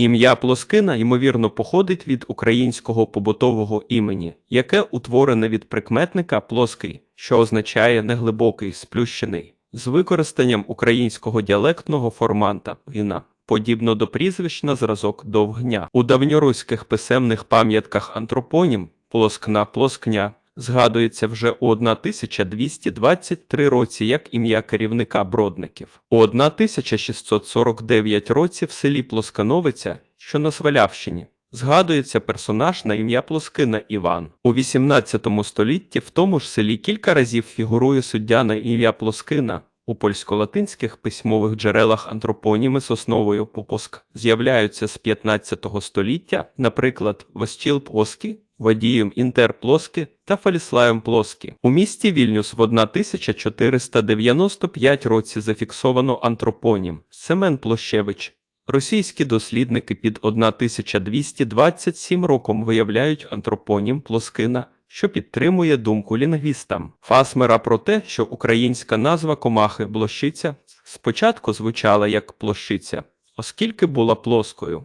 Ім'я Плоскина, ймовірно, походить від українського побутового імені, яке утворене від прикметника плоский, що означає неглибокий, сплющений, з використанням українського діалектного форманта «віна». Подібно до прізвищ на зразок довгня. У давньоруських писемних пам'ятках антропонім плоскна плоскня згадується вже у 1223 році як ім'я керівника бродників. У 1649 році в селі Плоскановиця, що на Свалявщині, згадується персонаж на ім'я Плоскина Іван. У 18 столітті в тому ж селі кілька разів фігурує суддя на ім'я Плоскина. У польсько-латинських письмових джерелах антропоніми з основою «попоск» з'являються з 15 століття, наприклад, Востіл Плоский, Водієм Інтер Плоски та Фаліслаєм Плоскі. У місті Вільнюс в 1495 році зафіксовано антропонім Семен Площевич. Російські дослідники під 1227 роком виявляють антропонім Плоскина, що підтримує думку лінгвістам Фасмера про те, що українська назва комахи блощиця спочатку звучала як площиця, оскільки була плоскою.